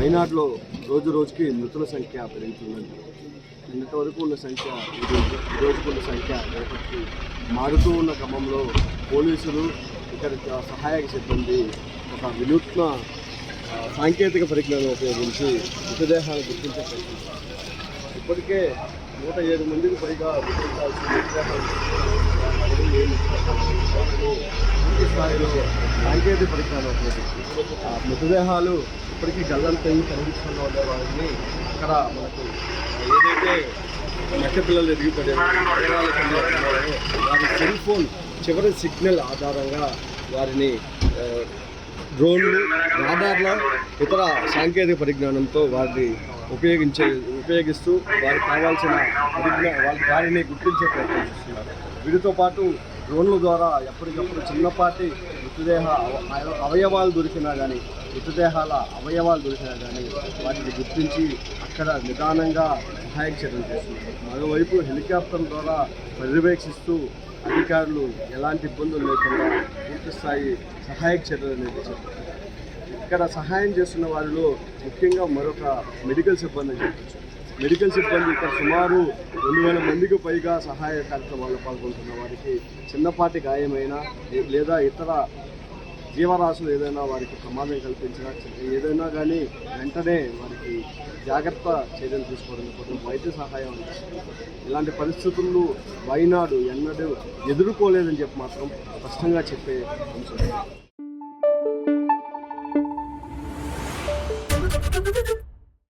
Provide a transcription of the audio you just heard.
వైనాడులో రోజు రోజుకి మృతుల సంఖ్య పెరుగుతుందండి నిన్నటి వరకు ఉన్న సంఖ్య ఈరోజు ఉన్న సంఖ్య రేపటికి మారుతూ ఉన్న క్రమంలో పోలీసులు ఇతర సహాయక సిబ్బంది ఒక వినూత్న సాంకేతిక పరిజ్ఞానం ఉపయోగించి మృతదేహాన్ని గుర్తించే ప్రయత్నిస్తారు ఇప్పటికే నూట ఏడు మందికి పైగా గుర్తించాల్సిన మృతదేహాలు ఏమి పూర్తి స్థాయిలో సాంకేతిక పరిజ్ఞానం ఒకటి ఆ మృతదేహాలు ఇప్పటికీ గల్లంతా కనిపిస్తున్న ఉండే వారిని అక్కడ మనకు ఏదైతే మక్క పిల్లలు ఎదిగిపడే వారి సెల్ ఫోన్ చివరి సిగ్నల్ ఆధారంగా వారిని డ్రోన్లు రాడార్ల ఇతర సాంకేతిక పరిజ్ఞానంతో వారిని ఉపయోగించే ఉపయోగిస్తూ వారికి కావాల్సిన పరిజ్ఞా వారి వారిని గుర్తించే ప్రయత్నం చేస్తున్నారు. వీటితో పాటు డ్రోన్ల ద్వారా ఎప్పటికప్పుడు చిన్నపాటి మృతదేహ అవయవాలు దొరికినా కానీ మృతదేహాల అవయవాలు దొరికినా కానీ వాటిని గుర్తించి అక్కడ నిదానంగా సహాయక చర్యలు చేస్తున్నారు మరోవైపు హెలికాప్టర్ ద్వారా పర్యవేక్షిస్తూ అధికారులు ఎలాంటి ఇబ్బందులు లేకుండా పూర్తి స్థాయి సహాయక చర్యలు అనేది ఇక్కడ సహాయం చేస్తున్న వారిలో ముఖ్యంగా మరొక మెడికల్ సిబ్బంది చెప్పచ్చు. మెడికల్ సిబ్బంది ఇక్కడ సుమారు రెండు వేల మందికి పైగా సహాయ కార్యక్రమాల్లో పాల్గొంటున్న వారికి చిన్నపాటి గాయమైన లేదా ఇతర జీవరాశులు ఏదైనా వారికి ప్రమాదం కల్పించినా ఏదైనా కానీ వెంటనే వారికి జాగ్రత్త చర్యలు తీసుకోవడం కోసం వైద్య సహాయం అందిస్తుంది. ఇలాంటి పరిస్థితుల్లో వైనాడు ఎన్నడూ ఎదుర్కోలేదని చెప్పి మాత్రం స్పష్టంగా చెప్పే అంశం.